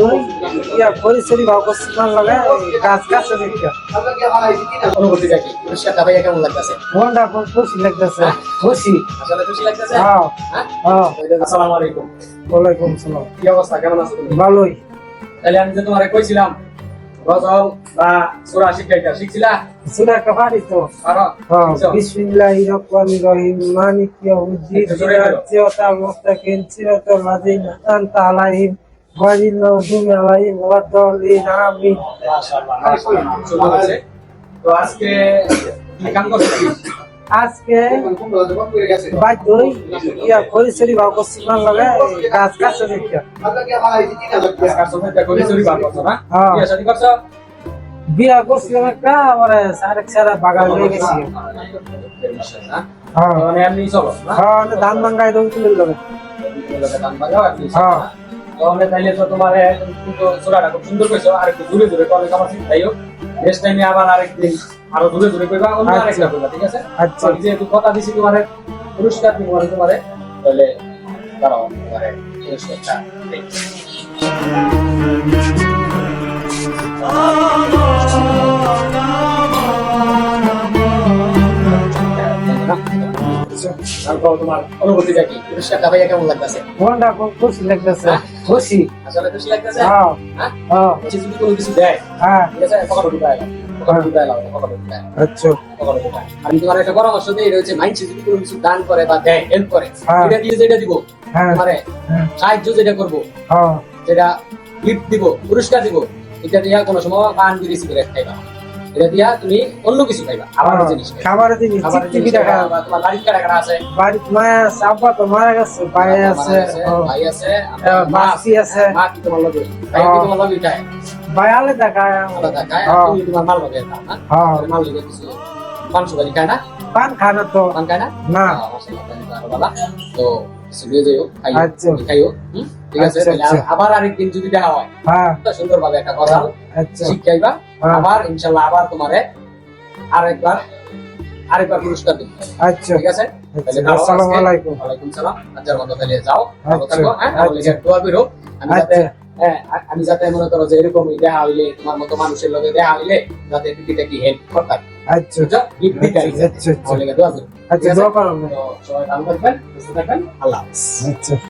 হই ইয়া ভাব করছি মান লাগে গাছ গাছ দেখা অনুভূতিটা কি পুরস্কারটা ভাইয়া খুশি লাগতেছে খুশি আসলে খুশি লাগতেছে হ্যাঁ হ্যাঁ আসসালামু আলাইকুম ওয়ালাইকুম কি অবস্থা কেমন আছো ভালোই তাহলে আমি যে তোমারে কইছিলাম গজল বা সূরা শিখাইতা শিখছিলা সুরা কাফারি তো হ্যাঁ? বিসমিল্লাহির রহমানির রহিম জোরে বলো। সিরাতাল গায়রিল মাগদুবি আলাইহিম ওয়াদ-দাল্লিন আমিন তো আজকে কি কাম করছ? কি? আজকে ইয়া করছি লাগে গাছ হ্যাঁ। বিয়ে শাদী করছ বিয়া করছিলাম একটা আমার সারেক সারা বাগান হয়ে গেছি। হ্যাঁ। মানে হ্যাঁ ধান দৌড় তুলে চলো হ্যাঁ। তাহলে তাইলে তো তোমার কিন্তু চোরাটা খুব সুন্দর কইছো আর একটু দূরে দূরে কলে আমার চিন্তাই হোক নেক্সট টাইমে আবার আরেকদিন আরও দূরে দূরে কইবা অন্য আচ্ছা। আরেকটা কইবা ঠিক আছে আচ্ছা যেহেতু কথা দিছি তোমার পুরস্কার দিব আমি তোমারে তাহলে দাঁড়াও তোমারে পুরস্কারটা দেই। তারপর তোমার অনুভূতিটা কি? পুরস্কারটা ভাইয়া কেমন লাগতেছে? মনটা খুব খুশি লাগতেছে। খুশি? আসলে খুশি লাগতেছে? হ্যাঁ। হ্যাঁ? হ্যাঁ। যদি কোনো কিছু দেয়? হ্যাঁ। ঠিক আছে? পকেটে ঢুকায় দাও। পকেটে ঢুকায় দাও পকেটে ঢুকায় দাও, আচ্ছা। আমি তোমার একটা পরামর্শ দিই রয়েছে মাইন্ড যদি কোনো কিছু দান করে বা দেয় হেল্প করে হ্যাঁ। এটা দিয়ে যেটা দিব হ্যাঁ। হ্যাঁ। সাহায্য যেটা করব হ্যাঁ। যেটা গিফট দিব পুরস্কার দিব এটা দিয়া কোনো সময় পান বিড়ি সিগারেট খাইবা। না। এটা দিয়া তুমি অন্য কিছু খাইবা জিনিস খাইবা। খাবারের জিনিস চিপচিপি জিনিস দেখা। খাইবা, বা তোমার বাড়ির কাটা কাটা আছে? মায়া আছে আব্বা তো মারা গেছে ভাই আছে হ্যাঁ। ভাই আছে আহ, মাসি আছে। মা কি তোমার লগে? ভাই কি হ্যাঁ। তোমার লগে খায়? ভাই আলে দেখায় আলাদা খায় হ্যাঁ। তুমি তোমার মাল লগে খাও না? হ্যাঁ মাল লগে কিছু পান সুপারি খায় না? পান খানা তো। পান খায় না? না। হ্যাঁ, তো নিয়ে যাইও খাইও। তুমি ঠিক আছে তাহলে। আর- আবার আরেকদিন যদি দেখা হয় একটা কথা শিখাইবা। আবার ইনশাল্লাহ আবার তোমারে আরেকবার আরেকবার পুরস্কার আচ্ছা। ঠিক আছে? আসসালামু আলাইকুম। ওয়ালাইকুম সালাম। আচ্ছা মতো তাহলে যাও। ভালো আচ্ছা, থাকো হ্যাঁ? আমার। লিগে দোয়া করো। আমি যাতে হ্যাঁ আমি যাতে মনে করো যে এরকম দেখা হইলে তোমার মতো মানুষের লগে দেখা হইলে যাতে টুকিটা কি হেল্প করতাম। আচ্ছা আচ্ছা, আচ্ছা, আচ্ছা। দোয়া আচ্ছা দোয়া করো তো সবাই ভালো থাকবেন সুস্থ থাকবেন। আল্লাহ হাফেজ। আচ্ছা।